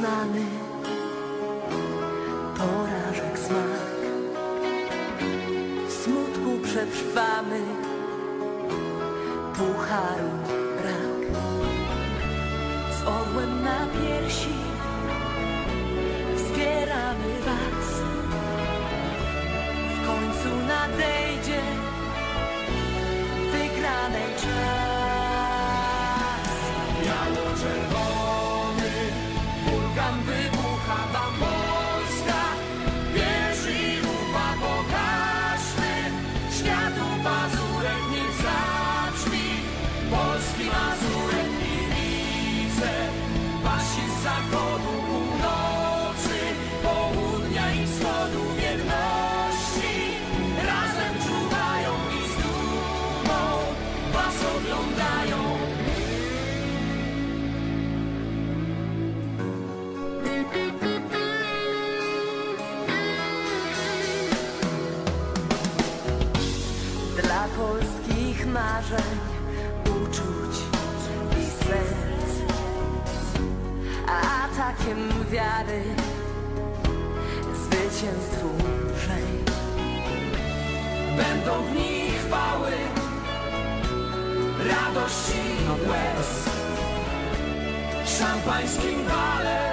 znany porażek smak. W smutku przetrwamy pucharu brak. Z orłem na piersi wspieramy was. W końcu nadejdzie Dla polskich marzeń, uczuć i serc. Atakiem wiary Zwycięstwu lżej Będą dni chwały, radości i łez. Szampańskim balem